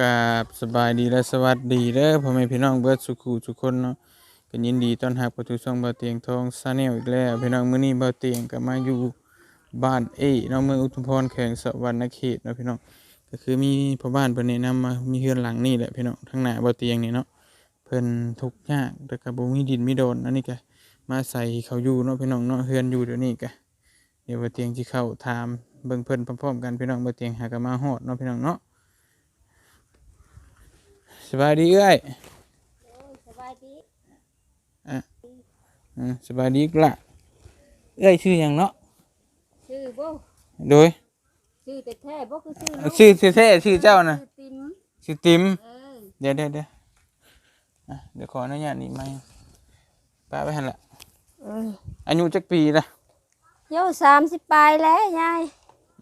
กับสบายดีและสวัสดีเด้อพ่อแม่พี่น้องเบิร์ดสุขูทุกคนเนาะก็ยินดีต้อนรับเข้าสู่ช่องบ่าเตียงทองซาแนลอีกแล้วพี่น้องมื้อนี้บ่าเตียงก็มาอยู่บ้านเอ้เนาะเมืองอุทุมพรแขวงสวรรณเขตเนาะพี่น้องก็คือมีพ่อบ้านเพิ่นแนะนำมามีเฮือนหลังนี่แหละพี่น้องทางหน้าบ่าเตียงนี่เนาะเพิ่นทุกข์ยากแต่ก็บ่มีดินมีโดนอันนี้ก็มาใส่เขาอยู่เนาะพี่น้องเนาะเฮือนอยู่เดี๋ยวนี้ก็เดี๋ยวบ่าเตียงสิเข้าถามเบิ่งเพิ่นพร้อมๆกันพี่น้องบ่าเตียงหาก็มาฮอดเนาะพี่น้องเนาะ สบายดีเอ้ยสบายดีอืมสบายดีกละเอ้ยชื่อหยังเนาะชื่อบ่โดยชื่อแต่แท้บ่คือชื่อเอ่อชื่อแท้ๆชื่อเจ้าน่ะชื่อติ๋มชื่อติ๋มเออเดี๋ยวเดี๋ยวเดี๋ยวอะเดี๋ยวขออนุญาตนี่ไหมป้าไปหันละเอออายุจักปีละโยสามสิบปลายแล้วยาย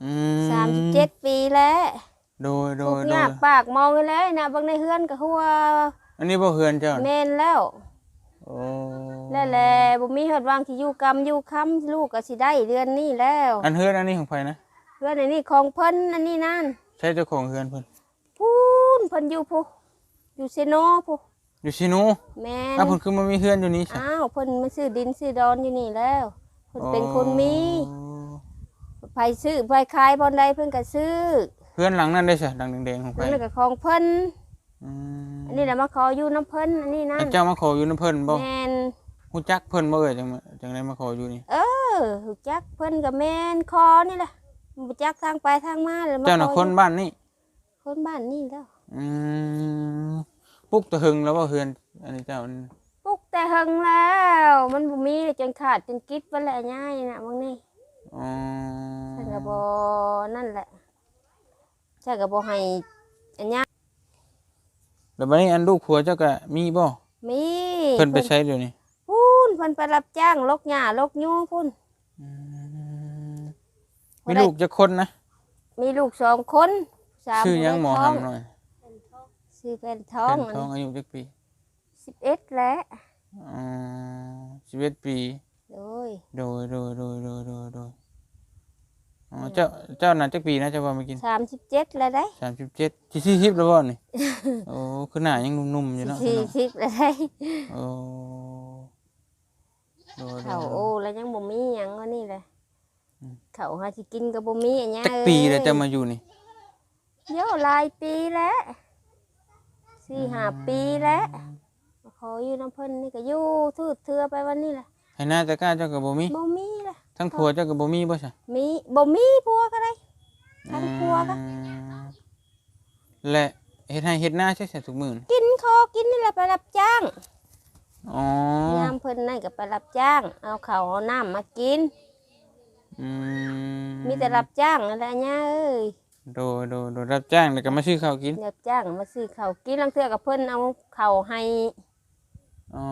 อืมสามสิบเจ็ดปีแล้ว โดยโดทุกยอโดยายกปากมองไปเลยนะเบางในเฮือนก็หัวอันนี้บ่เฮือนเจ้าเมน่ะนแล้ว โอ้แล้วแหละบ่มีฮอดวางที่อยู่กรรมอยู่ค้ำลูกก็สิได้เดือนนี้แล้วอันเฮือนอันนี้ของใครนะเฮือนอันนี้ของเพิ่นอันนี้นั่นใช่เจ้าของเฮือนเพิ่นพูนเพิ่นอยู่ผู้อยู่เซโนผู้อยู่ชิโนแม่น อ้าวเพิ่นคือมามีเฮือนอยู่นี่ใช่อ้าวเพิ่นมาซื้อดินซื้อดอนอยู่นี่แล้วเพิ่นเป็นคนมีไผซื้อไผขายบอนใดเพิ่นก็ซื้อ เฮือนหลังนั้นได้ใช่หลังแดงๆของใครนั่นก็ของเพิ่นอืมอันนี้แหละมาขออยู่น้ำเพิ่นอันนี้นั่อันนเจ้ามาขออยู่น้ำเพิ่นบ่แม่นฮู้จักเพิ่นบ่เอ่ยจังมาจังไดมาขออยู่นี่ เออรู้จักเพิ่นก็แม่นคอนี่แหละรู้จักทางไปทางมาเลยมาเจ้าน่ะขอคนอยู่บ้านนี่คนบ้านนี่แล้วอืมปลุกตะหึงแล้วบ่เฮือน อันนี้เจ้านี่ปลุกแต่หึงแล้ว มันบ่มีจนขาดจนกิดไปแล้วย่ายน่ะบางนี่อ๋อฉันก็บ่นั่นแหละ ฉันก็บ่ให้อันเนี้ยแล้วบัดนี้อันลูกผัวเจ้าก็มีบ่มีเพิ่นไปใช้เดี๋ยวนี้พูนเพิ่นไปรับจ้างลกหญ้าลกยูพุ่นอืมบ่มีได้ลูกจักคนนะ มีลูกสองคนสามชื่อหยังหมอท้องหำหน่อยชื่อเป็นท้องเป็นท้องอายุจักปีสิบเอ็ดแล้วอ๋อ11ปี โดย โดยโดยโดยโดยโดยโดย อ๋อเจ้าเจ้าน่ะจักปีนะเจ้าว่ามากินสามสิบเจ็ดแล้วได้37ที่40แล้วบ่นี่โอ้คือหน้ายังหนุ่มๆอยู่เนาะสี่สิบแล้วได้โอ้โดยโดเขายโดโอ้ยแล้วยังบ่มีหยังว่านี่เลยอืมเขาหาสิกินก็บ่มีอันเนี้ยจักปีแล้วเจ้ามาอยู่นี่เยอะหลายปีแล้วสี่ห้าปีแล้วมาขออยู่น้ำเพิ่นนี่ก็อยู่ทืดเทือไปวันนี้แหละให้หน้าตะกร้าเจ้าก็บ่มีบ่มีละ ทั้งผัวเจ้าก็บ่มีบ่ใช่มีบ่มีผัวก็ได้ ทั้งผัวก็ และเฮ็ดให้เฮ็ดหน้าใช่ใช่ทุกมื้อนี่กินคอกินนี่แหละไปรับจ้างอ๋อยามเพิ่นนั่นก็ไปรับจ้าง เอาข้าวเอาน้ำมากิน อืมมีแต่รับจ้างนั่นแหละเนี่ยเอ้ยโดยโดยโดยรับจ้างแล้วก็มาซื้อข้าวกิน รับจ้างมาซื้อข้าวกินลังเทื่อกับเพิ่นเอาข้าวให้ อ๋อ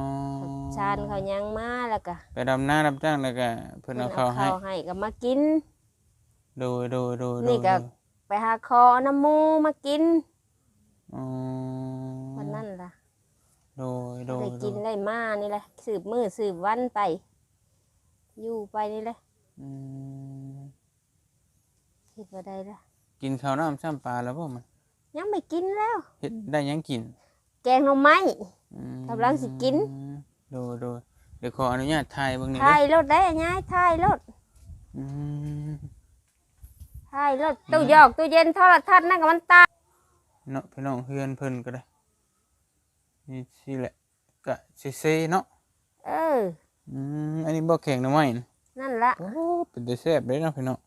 ชานข้าวหยังมาแล้วก็ไปดำหน้ารับจ้างแล้วก็เพิ่นเอาข้าวให้เพิ่นให้ก็มากิน โดยโดยโดยโดนี่ยก็ไปหาคอน้ำหมูมากินอ๋อวันนั้นล่ะ โดยโดยได้โดกินยได้มานี่แหละสืบมือสืบวันไป อยู่ไปนี่แหละอืมคิดว่าได้ละกินข้าวน้ำซ้ำปลาแล้วบ่มัน ยังไม่กินแล้วเฮ็ดได้หยังกินแกงหน่อไม้ อืมกำลังสิกินโดยโดยเดี๋ยวขออนุญาตถ่ายเบิ่งหนี่อยถ่าเด้อยรถได้ยังถ่ายรถอืมถ่ายรถตู้หยอกตู้เย็นโทรทัศน์นั่นก็มันตายเนาะพี่น้องเฮือนเพิ่นก็ได้นี่สิแหละก็ซิๆเนาะเออ อืมอันนี้บ่แข็งหน่อไม้นะนั่นละโอ้เป็นแต่แซ่บเลยเนาะพี่น้อง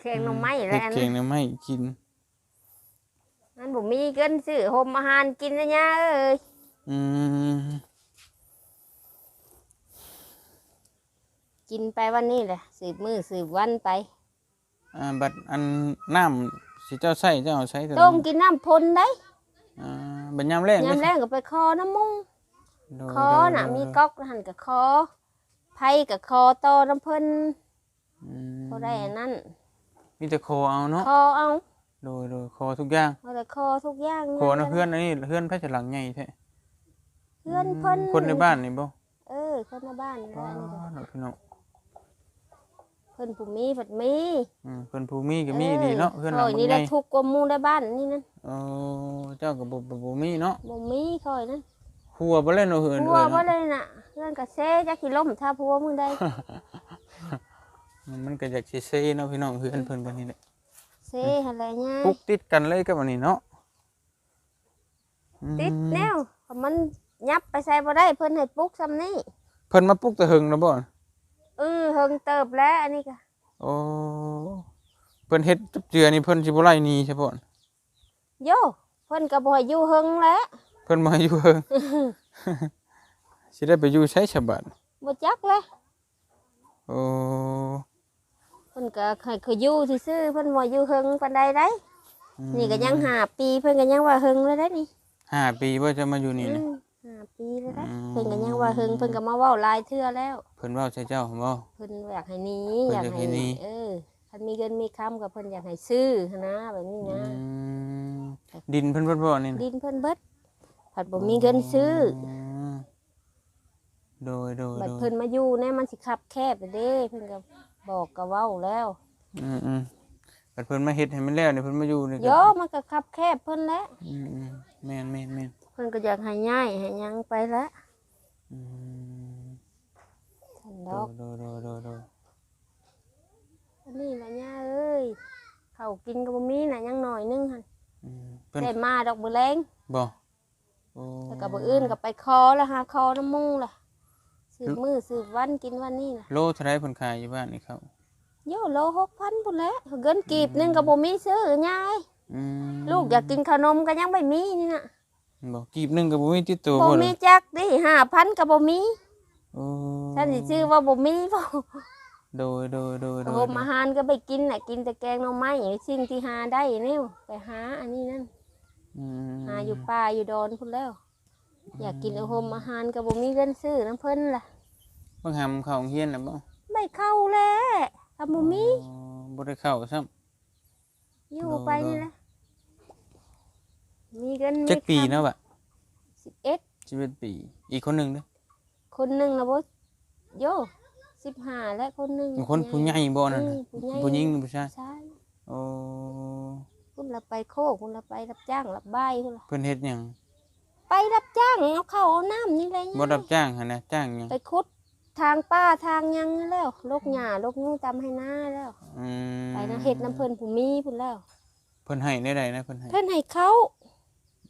แกงหน่อไม้เฮ็แล้ดวแข็งหน่อไม้กิน นั่นผมมีเกินซื้อโฮมอาหารกินนะเนี่ยเอ้ยอืมกินไปวันนี้แหละสืบมือสืบวันไปอ่าบัดอันน้ำสิเจ้าใส่เจ้าเอาใส่ตัวต้มกินน้ำพลได้อ่าบัดยามแรงยามแรงก็ไปคอน้ำมุงโดยคอโดยน่ะโดยมีก๊อกหันกับคอไผ่กับคอโตอน้ำเพิ่นอืมเขาได้อันนั้นมีแต่คอเอาเนาะ คอเอา โดยโดยคอทุกอย่างเอาแต่คอทุกอย่างคอนะเพื่อนอันนี้เพื่อนแพทย์หลังใหญ่แท้เพื่อนเพิ่นคนในบ้านนี่บ่เออ คนในบ้านนี่แหอ๋อละนี่แหละเนาะพี่น้องพิ่นผู้มีเพิ่นมีอืมเพิ่นผู้มีก็มีดีเนาะเพื่อนหคลังอยบันี่กแหใหละญ่ทุกข์กว่าหมู่ในบ้านนี่นั่นโอ้เจ้าก็บ่บ่บ่มีเนาะบ่มีคอยนั่นหัวบ่เล่นเอาเฮือนพัวเอ้ยบ่เนาะเลยน่ะเรื่องกะเซจักสิล้มถ้าพัวมึงได้มันก็อยากสิเซ่เนาะพี่น้องเฮือนเพิ่นกันนี่แหละ เซหั่นแหละย่าปุกติดกันเลยกับอันนี้เนาะอืมติดแนวมันยับไปใส่บ่ได้เพิ่นให้ปลุกซ้ำนี้เพิ่นมาปลุกแต่หึงแล้วบ่เออเฮิงเติบแล้วอันนี้ก็โอ้เพิ่นเฮ็ดจับเจือนี่เพิ่นสิบ่ไล่หนีใช่บ่โยเพิ่นก็บ่ให้อยู่เฮิงแล้วเพิ่นมาอยู่หึงสิได้ไปอยู่ใช้ฉบับบ่จักแล้วโอ้เพิ่น ก็ให้เขาอยู่ซื่อๆเพิ่นบ่อยู่เฮิงปานใดได้ อืมนี่ก็ยังหาปีเพิ่นก็ยังว่าเฮิงแล้วได้นี่ห้าปีบ่จะมาอยู่นี่นะ อืมห้าปีแล้วได้อืม เพิ่นก็ยังว่าเฮิงเพิ่นก็มาเว้าหลายเทื่อแล้ว เพิ่นเว้าใส่เจ้าบ่ เพิ่นอยากให้หนี้เพิ่นอยากอยากให้ให้หนี เออคันมีเงินมีคำก็เพิ่นอยากให้ซื้อหั้นนะแบบนี้อืนะ มดินเพิ่นเพิ่นบ่นี่นะดินเพิ่นเบิดผัดบ่มีเงินซื้อมโดยโดยบัดโดยเพิ่นมาอยู่เนี่ยมันสิคับแคบเด้เพิ่นก็ บอกก็เว้าแล้วอืมอืมบัดเพิ่นมาเฮ็ดให้มันแล้วนี่เพิ่นมาอยู่นี่โยก็มันก็คับแคบเพิ่นแล้วอืมอืมแม่นแม่นแม่นเพิ่นก็อยากให้ย้ายให้หยังไปแล้วอืมท่านโดดอก โดโดโดโดอันนี้ล่ะย่าเอ้ยข้าวกินก็บ่มีน่ะยังน้อยนึงหั่นอืมเพิ่นได้มาดอกมื้อแลงบ่โอ้แล้วก็บ่อื่นก็ไปคอแล้วหาคอน้ำมุงล่ะ สืบมื้อสืบวันกินวันนี้ล่ะโลเท่าไรเพิ่นขายอยู่บ้านนี่ครับโยโล6,000พุ่นแหล้วเงินกีบหนึงก็บ่มีซื้อยายอืมลูกอยากกินขนมก็ยังไม่มีนี่น่ะบ่กีบหนึงก็บ่มีติดตัวบ่บ่เลมียจักดิ5,000ก็บ่มีโอ้ท่านสิชื่อว่าบ่มีบ่โดยโดยโดยโดยโฮมอาหารก็ไปกินน่ะกินแต่แกงหน่อไม้สิ่งที่หาได้นี่ไปหาอันนี้นั่นอืมหาอยู่ป่าอยู่ดอนพุ่นแล้ว อยากกินโฮมอาหารก็บ่มีเงินซื้อน้ำเพิ่นล่ะบางหำเข้าโรงเรียนน่ะบ่ไม่เข้าแล้วถ้าบ่มีอ๋อบ่ได้เข้าซ้ำอยู่ไปนี่แหละมีเงินมีจักปีคำเนาะบ่11 11ปี อีกคนหนึงเด้อคนหนึงน่ะบ่โย15และคนหนึงคนผู้ใหญ่บ่นั่นอืน่ะมผู้ใหญ่ผู้หญิงหรือผู้ชายใช่โอ้คุณละไปโคกคุณละไปรับจ้างรับใบายคุณละเพิ่นเฮ็ดหยัง ไปรับจ้างเอาข้าวเอาน้ำนี่เลยบ่รับจ้างหั่นนะจ้างหยังไปคุดทางป้าทางหยังนี่แล้วลกหญ้าลกงูตำให้หน้าแล้ว อืมไปนะเฮ็ดน้ำเพิ่นผู้มีพุ่นแล้ว เพิ่นให้ได้ใดนะเพิ่นให้เพิ่นให้เขา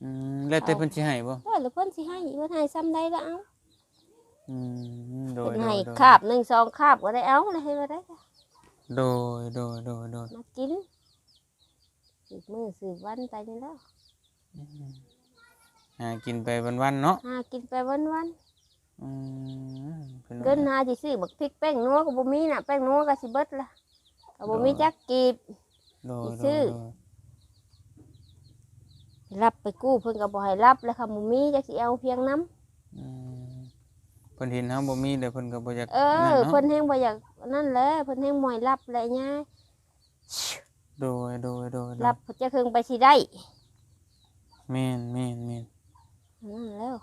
อืมแล้วแต่เพิ่นสิให้บ่แล้วหรือเพิ่นสิให้เพิ่นให้ซ้ำใดก็เอาอืมโดยเพิ่นโดให้ยโดยคาบหนึ่งสองคาบก็ได้เอาเลยให้มาได้ค่ะโดยโดยโดยโดยมากินสืบมือสืบวันไปนี่แล้ว หากินไปวันๆเนาะหากินไปวันวันอืมพิ่ๆเกินหาสิซื้อบักพริกแป้งนัวก็บ่มีน่ะแป้งนัวก็สิเบิดละก็บ่มีจักกีบ โดยสิโดซื้ยอโดยรับไปกู้เพิ่นก็บ่ให้รับแล้วค่ะบ่มีจักสิเอาเพียงน้ำ อืมเพิ่นเห็นเฮาบ่มีเดี๋ยวเพิ่นก็บ่อยากเอนั่อนเนาะเพิ่นแฮงบ่อยากนั่นแหละเพิ่นแฮงบ่ให้รับแหละย่าโดยโดยโดยโดยรับเพิ่นจะคึงไปสิได้แม่นแม่นแม่น นั่นแล้ว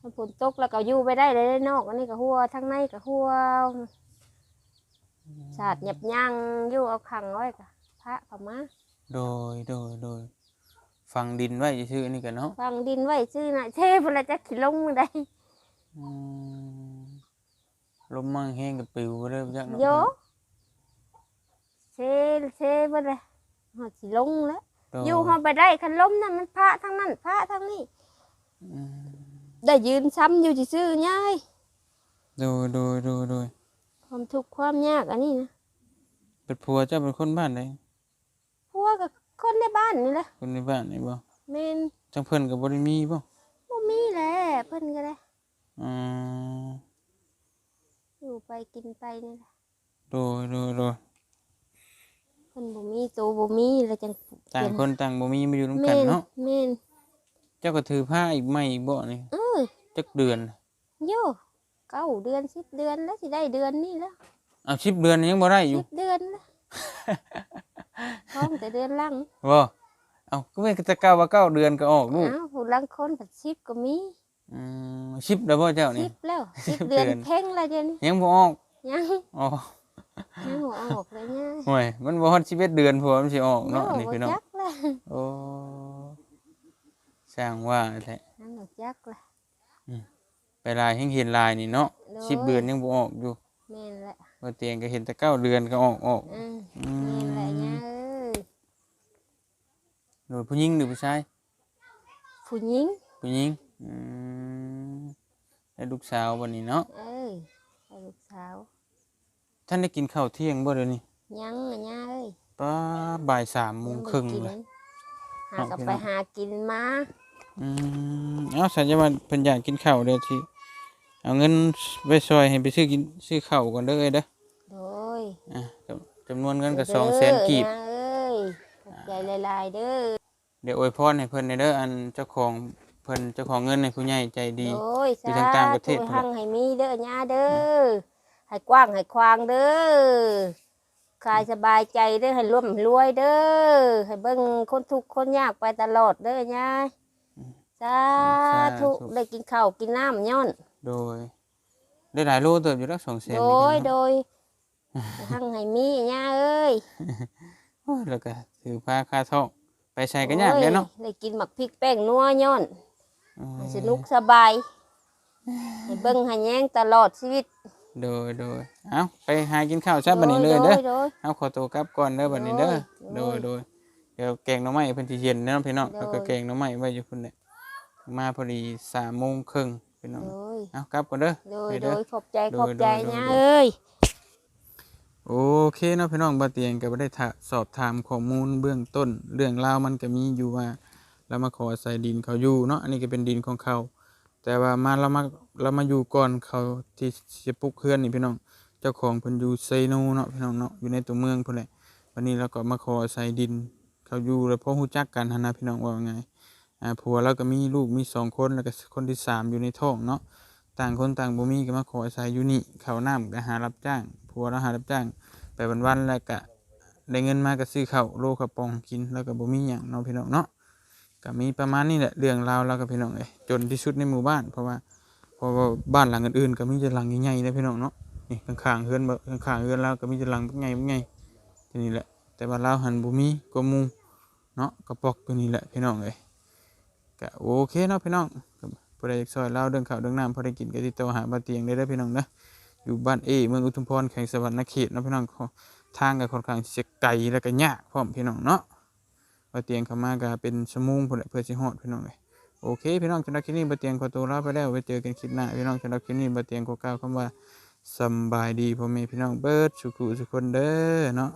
มันฝนตกแล้วก็อยู่ไปได้เลยได้นอกอันนี้ก็หัวทั้งในก็หัวสาดหยับยั้งอยู่เอาขังไว้ก็พระเข้ามาโดยโดยโดยฝังดินไว้ซื่อๆนี่กันเนาะฟังดินไว้ซื่อน่ะเทพุ่นละจักสิลงมื้อใดอืมลมมั่งแห้งกับปิวไปเลยจักเนาะโยเซเซบ่ได้ฮอดสิลงแล้วโดยอยู่ฮอดไปได้คันลมนั่นมันพระทั้งนั้นพระทั้งนี้อืม ได้ยืนซ้ำอยู่ซื่อๆย่ายโดยโดยโดยโดยความทุกข์ความยากอันนี้นะเป็นผัวเจ้าเป็นคนบ้านใดพวกกับคนในบ้านนี่แหละคนในบ้านนี่บ่แม่นจังเพิ่นก็บ่ได้มีบ่บ่มีแหละเพิ่นก็ได้อืมอยู่ไปกินไปนี่แหละโดยโดยโดยเพิ่นบ่มีโตบ่มีแล้วจังต่างคนต่างบ่มีมาอยู่นำกัแม่นนเนาะแม่น เจ้าก็ถือผ้าอีกไหม่อีกบ่นี่เออจักเดือน โยเก้าเดือนสิบเดือนแล้วสิได้เดือนนี้แล้วเอา10เดือนยังบ่ได้อยู่สิบเดือนแล้วพร้อมแต่เดือนหลังบ่เอาก็ไม่จะเก้าว่าเก้าเดือนก็ออกลูกอ้าวผู้หลังคนผัดสิบก็มีอืม10แล้วบ่เจ้าสินี่บแล้วสิบเดือนเดือนเพ่งแล้วเดี๋ยวนี้ยังบ่ออกยังอ๋อยังบ่ออกเลยเนี่ยห่วยมันบ่ฮอด11เดือนพอมันสิออกเนาะนี่พี่น้องจักเลยโอ้ สร้างว่าแท้นั่นบ่จักเลยไปลายให้เห็นลายนี่เนาะโดย10เดือนยังบ่ออกอยู่แม่นแหละบ่เตียงก็เห็นแต่เก้าเดือนก็ออกออกอืมอืแม่นแหละมเนี่ยเอ้ยโดยผู้หญิงหรือผู้ชายผู้หญิงผู้หญิงอืมได้ลูกสาววันนี้เนาะเอ้ยให้ลูกสาว ท่านได้กินข้าวเที่ยงบ่เดี๋ยวนี้ยังอะเนี่ยเอ้ยป้าบ่ายสามโมงครึ่งยังเลบ่ยได้กินหากับเอาพี่ไปน้องหากินมา อืมเอ้าสัญญาว่าเพิ่นอยากกินข้าวเด้อที่เอาเงินไปซอยให้ไปซื้อกินซื้อข้าวก่อนเด้อเอ้ยเด้อโดยอะจำจำนวนเงินก็เด้สองแสนกีบเนี่ยเอ้ยขอบใจหลายๆเด้อเดี๋ยวอวยพรให้เพิ่นในเด้ออันเจ้าของเพิ่นเจ้าของเงินให้ผู้ใหญ่ใจดีโอ้ยอยู่สาทางต่างประเทศธุพุ่นให้หังให้มีเด้อเนี่ยเด้อให้กว้างให้ควางเด้อคลายสบายใจเด้อให้ร่วมรวยเด้อให้เบิ่งคนทุกข์คนยากไปตลอดเด้อยา ยสาธุ ได้กินข้าวกินน้ำย่อน โดย ได้หลายโลเติบอยู่แล้วสองแสนโดยโดยให้หังให้มีเนี่ยเอ้ยแล้วก็ถือผ้าคาท้องไปใช้กันยากเด้อเนาะโอ้ยได้กินหมักพริกแป้งนัวย่อนอืมให้สนุกสบายให้เบิ่งให้แย้งตลอดชีวิตโดยโดยเอาไปหากินข้าวซะบัดนี้เลยเด้อ โดย เอาขอตัวกลับก่อนเด้อบัดนี้เด้อ โดโดยยโดยเดี๋ยวแกงหน่อไม้เพิ่นสิเย็นเด้อพี่น้องโดย แล้วก็แกงหน่อไม้ไว้อยู่พุ่นแหละ มาพอดี3โมงครึ่งพี่น้องโดยเอากลับก่อนเด้อโดยไปโดเด้อ ยขอบใจโดยขอบใจโดยเนี่ยโดย เอ้ย โอเคเนาะพี่น้องบ่เตียงก็บ่ได้ถาสอบถามข้อมูลเบื้องต้น เรื่องราวมันก็มีอยู่ว่าเรามาขออาศัยดินเขาอยู่เนาะอันนี้ก็เป็นดินของเขา แต่ว่ามาเรามาเรามาอยู่ก่อนเขาที่จะปลูกเฮือนนี่พี่น้องเจ้าของเพิ่นอยู่ไซโนเนาะพี่น้องเนาะอยู่ในตัวเมืองพุ่นแหละวันนี้เราก็มาขออาศัยดินเขาอยู่แล้วพอฮู้จักกันหันนะพี่น้องว่าไง อ่าผัวเราก็มีลูกมีสองคนแล้วก็คนที่สามอยู่ในท้องเนาะต่างคนต่างบ่มีก็มาขออาศัยอยู่นี่เขาน้ำก็หารับจ้างผัวเราหารับจ้างไปวันๆแล้วก็ได้เงินมาก็ซื้อข้าวโลกระปองกินแล้วก็บ่มีหยังเนาะพี่น้องเนาะก็มีประมาณนี้แหละเรื่องราวเรากับพี่น้องเอ้ยจนที่สุดในหมู่บ้านเพราะว่าเพราะว่าบ้านหลังอื่นๆก็มีแต่หลังใหญ่ๆนะพี่น้องเนาะนี่ข้างๆเฮือนบ่ข้างๆเฮือนเราก็มีแต่หลังใหญ่ๆใหญ่ทีนี้แหละแต่ว่าเราหันบ่มีกว่าหมู่เนาะกระปอกตัวนี้แหละพี่น้องเอ้ย ก็โอเคเนาะพี่น้องก็ผู้ใดอยากซอยเราเรื่องข้าวเรื่องน้ำพอได้กินก็ติดต่อหาบาเตียงได้เด้อพี่น้องเด้ออยู่บ้านเอเมืองอุทุมพรแขวงสวรรณเขตเนาะพี่น้องขอทางก็ค่อนข้างสิจะไกลแล้วก็ยากพร้อมพี่น้องเนาะบ่เตียงเข้ามาก็เป็นชั่วโมงพุ่นแหละเพื่อสิฮอดพี่น้องเอ้ยโอเคพี่น้องสำหรับคลิปนี้บ่เตียงขอตัวลาไปแล้วไว้เจอกันคลิปหน้าพี่น้องสำหรับคลิปนี้บ่เตียงขอกล่าวคำว่าสบายดีพ่อแม่พี่น้องเบิดสุขุสุกคนเด้อเนาะ